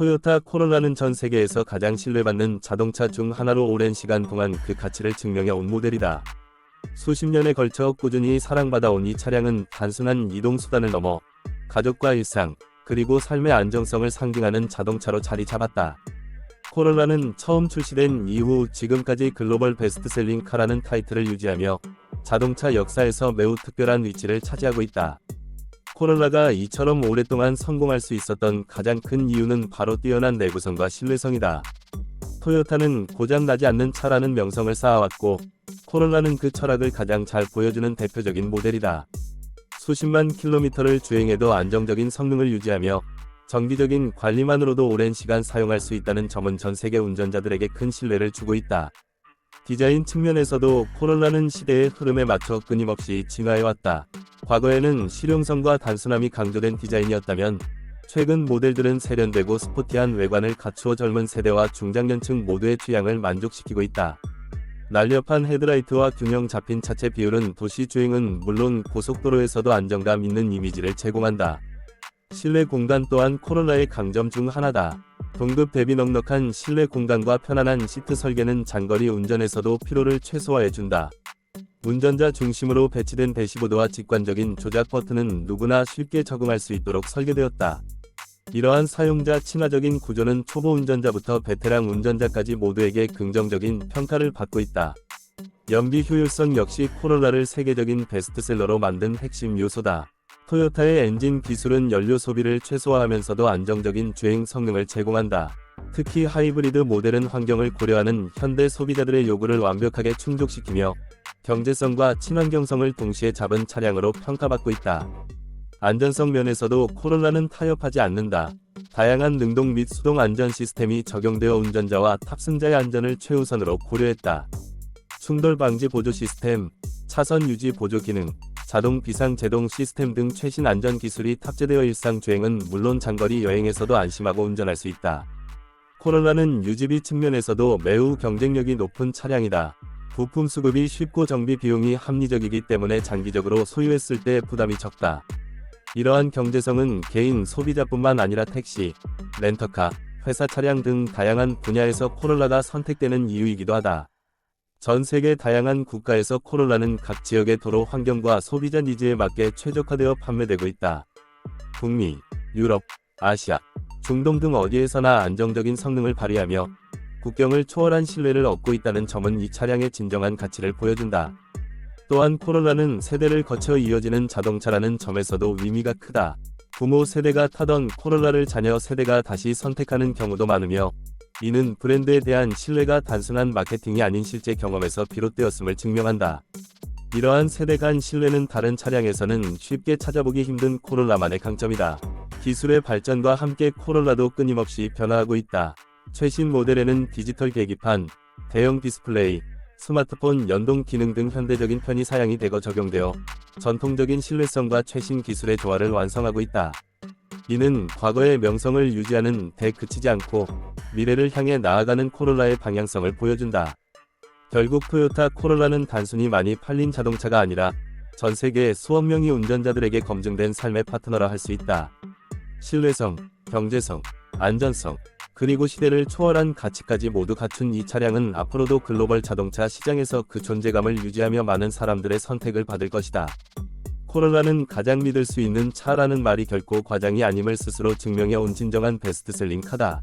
토요타 코롤라는 전 세계에서 가장 신뢰받는 자동차 중 하나로 오랜 시간 동안 그 가치를 증명해 온 모델이다. 수십 년에 걸쳐 꾸준히 사랑받아온 이 차량은 단순한 이동수단을 넘어 가족과 일상, 그리고 삶의 안정성을 상징하는 자동차로 자리 잡았다. 코롤라는 처음 출시된 이후 지금까지 글로벌 베스트셀링 카라는 타이틀을 유지하며 자동차 역사에서 매우 특별한 위치를 차지하고 있다. 코롤라가 이처럼 오랫동안 성공할 수 있었던 가장 큰 이유는 바로 뛰어난 내구성과 신뢰성이다. 토요타는 고장나지 않는 차라는 명성을 쌓아왔고, 코롤라는 그 철학을 가장 잘 보여주는 대표적인 모델이다. 수십만 킬로미터를 주행해도 안정적인 성능을 유지하며 정기적인 관리만으로도 오랜 시간 사용할 수 있다는 점은 전 세계 운전자들에게 큰 신뢰를 주고 있다. 디자인 측면에서도 코롤라는 시대의 흐름에 맞춰 끊임없이 진화해왔다. 과거에는 실용성과 단순함이 강조된 디자인이었다면 최근 모델들은 세련되고 스포티한 외관을 갖추어 젊은 세대와 중장년층 모두의 취향을 만족시키고 있다. 날렵한 헤드라이트와 균형 잡힌 차체 비율은 도시 주행은 물론 고속도로에서도 안정감 있는 이미지를 제공한다. 실내 공간 또한 코롤라의 강점 중 하나다. 동급 대비 넉넉한 실내 공간과 편안한 시트 설계는 장거리 운전에서도 피로를 최소화해준다. 운전자 중심으로 배치된 대시보드와 직관적인 조작 버튼은 누구나 쉽게 적응할 수 있도록 설계되었다. 이러한 사용자 친화적인 구조는 초보 운전자부터 베테랑 운전자까지 모두에게 긍정적인 평가를 받고 있다. 연비 효율성 역시 코롤라를 세계적인 베스트셀러로 만든 핵심 요소다. 토요타의 엔진 기술은 연료 소비를 최소화하면서도 안정적인 주행 성능을 제공한다. 특히 하이브리드 모델은 환경을 고려하는 현대 소비자들의 요구를 완벽하게 충족시키며 경제성과 친환경성을 동시에 잡은 차량으로 평가받고 있다. 안전성 면에서도 코롤라는 타협하지 않는다. 다양한 능동 및 수동 안전 시스템이 적용되어 운전자와 탑승자의 안전을 최우선으로 고려했다. 충돌 방지 보조 시스템, 차선 유지 보조 기능, 자동 비상 제동 시스템 등 최신 안전 기술이 탑재되어 일상 주행은 물론 장거리 여행에서도 안심하고 운전할 수 있다. 코롤라는 유지비 측면에서도 매우 경쟁력이 높은 차량이다. 부품 수급이 쉽고 정비 비용이 합리적이기 때문에 장기적으로 소유했을 때 부담이 적다. 이러한 경제성은 개인 소비자뿐만 아니라 택시, 렌터카, 회사 차량 등 다양한 분야에서 코롤라가 선택되는 이유이기도 하다. 전 세계 다양한 국가에서 코롤라는 각 지역의 도로 환경과 소비자 니즈에 맞게 최적화되어 판매되고 있다. 북미, 유럽, 아시아, 중동 등 어디에서나 안정적인 성능을 발휘하며 국경을 초월한 신뢰를 얻고 있다는 점은 이 차량의 진정한 가치를 보여준다. 또한 코롤라는 세대를 거쳐 이어지는 자동차라는 점에서도 의미가 크다. 부모 세대가 타던 코롤라를 자녀 세대가 다시 선택하는 경우도 많으며 이는 브랜드에 대한 신뢰가 단순한 마케팅이 아닌 실제 경험에서 비롯되었음을 증명한다. 이러한 세대 간 신뢰는 다른 차량에서는 쉽게 찾아보기 힘든 코롤라만의 강점이다. 기술의 발전과 함께 코롤라도 끊임없이 변화하고 있다. 최신 모델에는 디지털 계기판, 대형 디스플레이, 스마트폰 연동 기능 등 현대적인 편의 사양이 대거 적용되어 전통적인 신뢰성과 최신 기술의 조화를 완성하고 있다. 이는 과거의 명성을 유지하는 데 그치지 않고 미래를 향해 나아가는 코롤라의 방향성을 보여준다. 결국 토요타 코롤라는 단순히 많이 팔린 자동차가 아니라 전 세계 수억 명의 운전자들에게 검증된 삶의 파트너라 할 수 있다. 신뢰성, 경제성, 안전성, 그리고 시대를 초월한 가치까지 모두 갖춘 이 차량은 앞으로도 글로벌 자동차 시장에서 그 존재감을 유지하며 많은 사람들의 선택을 받을 것이다. 코롤라는 가장 믿을 수 있는 차라는 말이 결코 과장이 아님을 스스로 증명해 온 진정한 베스트셀링 카다.